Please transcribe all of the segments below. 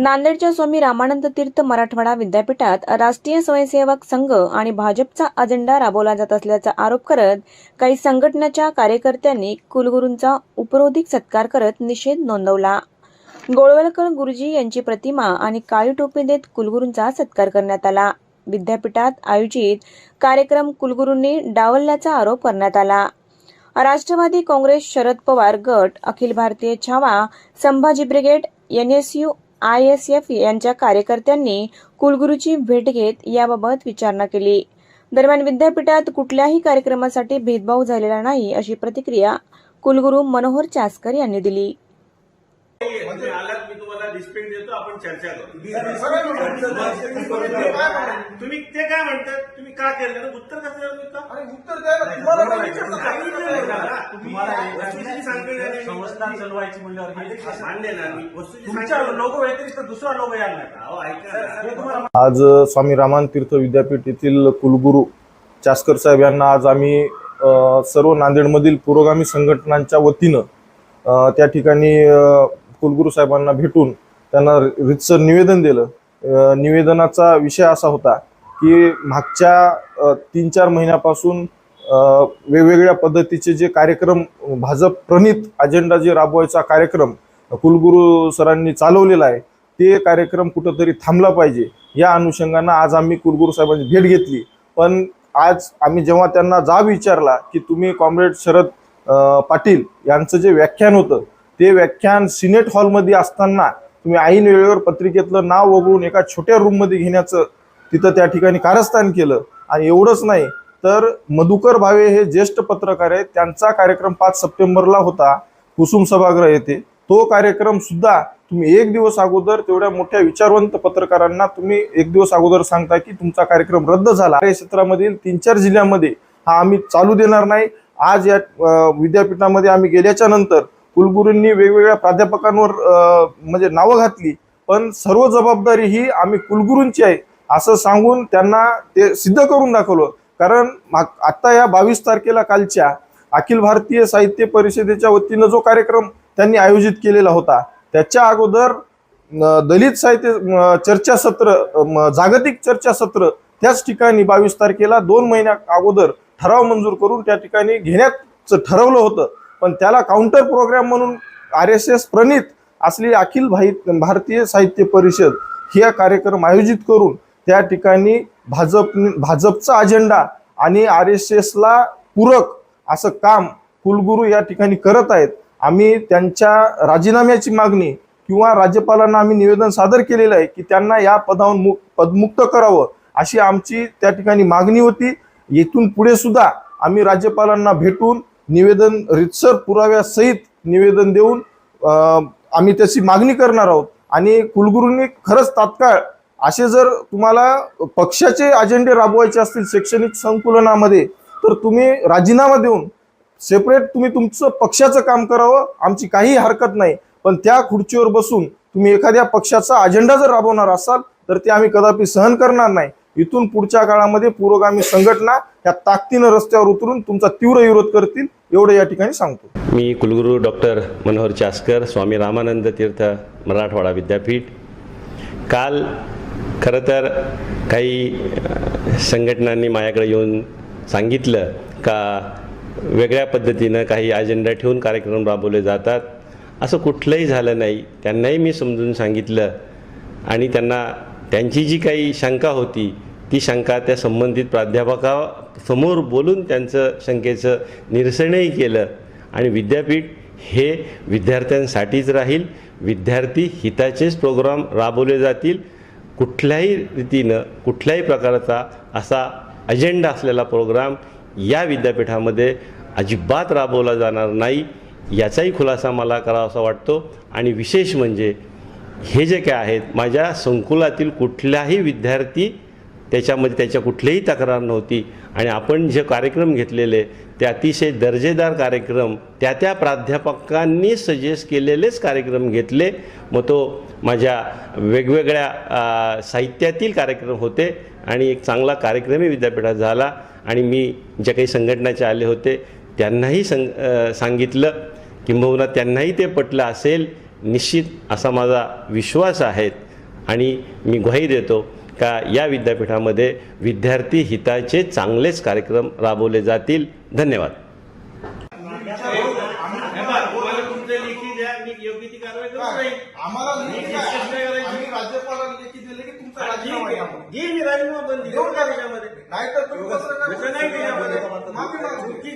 नांदेडच्या स्वामी रामानंद तीर्थ मराठवाडा विद्यापीठात राष्ट्रीय स्वयंसेवक संघ आणि भाजपचा अजेंडा राबवला जात असल्याचा आरोप करत काही संघटनेच्या कार्यकर्त्यांनी कुलगुरूंचा उपरोधिक सत्कार करत निषेध नोंदवला. गोळवलकर गुरुजी यांची प्रतिमा आणि काळी टोपी देत कुलगुरूंचा सत्कार करण्यात आला. विद्यापीठात आयोजित कार्यक्रम कुलगुरूंनी डावलल्याचा आरोप करण्यात आला. राष्ट्रवादी काँग्रेस शरद पवार गट Akhil Bharatiya Chhava Sambhaji brigade NSU I S F यांच्या कार्यकर्त्यांनी कुलगुरूची भेट घेत याबाबत विचारणा केली. दरम्यान विद्यापीठात कुठल्याही कार्यक्रमासाठी भेदभाव झालेला नाही अशी प्रतिक्रिया कुलगुरू मनोहर चासकर यांनी दिली. म्हणजे तुम्ही आलात मी तुम्हाला रिस्पेक्ट देतो आपण चर्चा करू तुम्ही ते काय म्हणतात तुम्ही का केलं? तर उत्तर कसं उत्तर द्यायला तुम्हाला काय विचारलं? सांगितलं नाही मला. तुम्हाला वस्तुस्थिती सांगते ना मी. संस्था चालवायची म्हणल्यावर हे-. लोक व्यतिरिक्त दुसरा लोक यायला. हे आज स्वामी रामान तीर्थ विद्यापीठ येथील कुलगुरू चास्कर साहेब यांना आज आम्ही सर्व नांदेडमधील पुरोगामी संघटनांच्या वतीनं त्या ठिकाणी कुलगुरू साहेबांना भेटून त्यांना रितसर निवेदन दिलं. निवेदनाचा विषय असा होता की मागच्या तीन चार महिन्यापासून वेगवेगळ्या पद्धतीचे जे कार्यक्रम भाजप प्रणित अजेंडा जे राबवायचा कार्यक्रम कुलगुरू सरांनी चालवलेला आहे ते कार्यक्रम कुठंतरी थांबला पाहिजे. या अनुषंगानं आज आम्ही कुलगुरू साहेबांची भेट घेतली. पण आज आम्ही जेव्हा त्यांना जाब विचारला की तुम्ही कॉम्रेड शरद पाटील यांचं जे व्याख्यान होतं ते व्याख्यान सिनेट हॉलमध्ये असताना तुम्ही ऐन वेळेवर पत्रिकेतलं नाव वगळून एका छोट्या रूममध्ये घेण्याचं तिथं त्या ठिकाणी कारस्थान केलं. आणि एवढंच नाही तर मधुकर भावे हे ज्येष्ठ पत्रकार आहेत. त्यांचा कार्यक्रम पाच सप्टेंबरला होता. कुसुम सभागृह येथे. तो कार्यक्रम सुद्धा तुम्ही एक दिवस अगोदर तेवढ्या मोठ्या विचारवंत पत्रकारांना तुम्ही एक दिवस अगोदर सांगता की तुमचा कार्यक्रम रद्द झाला. या क्षेत्रामधील तीन चार जिल्ह्यामध्ये हा आम्ही चालू देणार नाही. आज या विद्यापीठामध्ये आम्ही गेल्याच्यानंतर कुलगुरूंनी वेगवेगळ्या प्राध्यापकांवर म्हणजे नावं घातली. पण सर्व जबाबदारी ही आम्ही कुलगुरूंची आहे असं सांगून त्यांना ते सिद्ध करून दाखवलं. कारण आत्ता या बावीस तारखेला कालच्या अखिल भारतीय साहित्य परिषदेच्या वतीनं जो कार्यक्रम त्यांनी आयोजित केलेला होता त्याच्या अगोदर दलित साहित्य चर्चासत्र जागतिक चर्चासत्र त्याच ठिकाणी बावीस तारखेला दोन महिन्या अगोदर ठराव मंजूर करून त्या ठिकाणी घेण्याचं ठरवलं होतं. पण त्याला काउंटर प्रोग्राम म्हणून आर एस एस प्रणित असलेली अखिल भाई भारतीय साहित्य परिषद हे कार्यक्रम आयोजित करून त्या ठिकाणी भाजप भाजपचा अजेंडा आणि आर एस एसला पूरक असं काम कुलगुरू या ठिकाणी करत आहेत. आम्ही त्यांच्या राजीनाम्याची मागणी किंवा राज्यपालांना आम्ही निवेदन सादर केलेलं आहे की त्यांना या पदावरून मु पदमुक्त करावं अशी आमची त्या ठिकाणी मागणी होती. येथून पुढे सुद्धा आम्ही राज्यपालांना भेटून निवेदन रितसर पुराव्यासहित निवेदन देऊन आम्ही त्याची मागणी करणार आहोत. आणि कुलगुरूंनी खरंच तात्काळ असे जर तुम्हाला पक्षाचे अजेंडे राबवायचे असतील शैक्षणिक संकुलनामध्ये तर तुम्ही राजीनामा देऊन सेपरेट तुम्ही तुमचं पक्षाचं काम करावं आमची काही हरकत नाही. पण त्या खुर्चीवर बसून तुम्ही एखाद्या पक्षाचा अजेंडा जर राबवणार असाल तर ते आम्ही कदापि सहन करणार नाही. इथून पुढच्या काळामध्ये पुरोगामी संघटना या ताकदीनं रस्त्यावर उतरून तुमचा तीव्र विरोध करतील एवढं या ठिकाणी सांगतो. मी कुलगुरू डॉक्टर मनोहर चास्कर स्वामी रामानंद तीर्थ मराठवाडा विद्यापीठ. काल खरं तर काही संघटनांनी माझ्याकडे येऊन सांगितलं का वेगळ्या पद्धतीनं काही अजेंडा ठेवून कार्यक्रम राबवले जातात. असं कुठलंही झालं नाही. त्यांनाही मी समजून सांगितलं आणि त्यांना त्यांची जी काही शंका होती ती शंका त्या संबंधित प्राध्यापकासमोर बोलून त्यांचं शंकेचं निरसनही केलं. आणि विद्यापीठ हे विद्यार्थ्यांसाठीच राहील विद्यार्थी हिताचेच प्रोग्राम राबवले जातील कुठल्याही रीतीनं कुठल्याही प्रकारचा असा अजेंडा असलेला प्रोग्राम या विद्यापीठामध्ये अजिबात राबवला जाणार नाही याचाही खुलासा मला करावासा वाटतो. आणि विशेष म्हणजे हे जे काय आहेत माझ्या संकुलातील कुठलाही विद्यार्थी त्याच्यामध्ये त्याच्या कुठलीही तक्रार नव्हती. आणि आपण जे कार्यक्रम घेतलेले ते अतिशय दर्जेदार कार्यक्रम त्या त्या प्राध्यापकांनी सजेस्ट केलेलेच कार्यक्रम घेतले. मग तो माझ्या वेगवेगळ्या साहित्यातील कार्यक्रम होते आणि एक चांगला कार्यक्रमही विद्यापीठात झाला. आणि मी ज्या काही संघटनाचे आले होते त्यांनाही संग सांगितलं किंबहुना त्यांनाही ते पटलं असेल निश्चित असा माझा विश्वास आहे आणि मी ग्वाही देतो का या विद्यापीठामध्ये विद्यार्थी हिताचे चांगलेच कार्यक्रम राबवले जातील. धन्यवाद.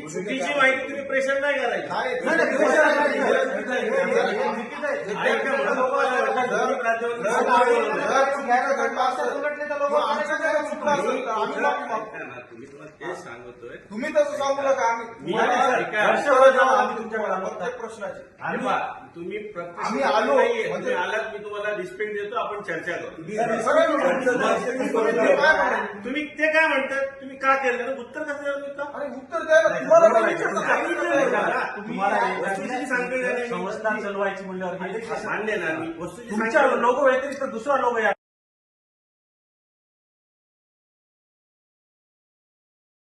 चुकीची माहिती तुम्ही प्रेशर नाही. करायची नाही, नाही, नाही, प्रेशर आहे, असेल, तर आम्ही माफी मागतो. तुम्ही तुम्हाला तेच सांगतोय तुम्ही तसं सांगू नका आम्ही मी. वर्षभर. प्रत्येक प्रश्नाची तुम्ही प्रत्यक्ष आम्ही आलो. नाहीये. तुम्ही म्हणजे- आलात मी तुम्हाला रिस्पेक्ट देतो आपण चर्चा करू सगळं. तुम्ही काय म्हणाले? तुम्ही ते काय म्हणतात तुम्ही का केलं तर उत्तर कसं देणार तुम्ही का? अरे उत्तर द्यायला तुम्हाला विचारलं? सांगितलं नाही का? तुम्हाला वस्तुस्थिती सांगते का नाही? संस्था चालवायची म्हणल्यावर मान्य ना मी तुमच्या. लोक व्यतिरिक्त दुसरा लोक या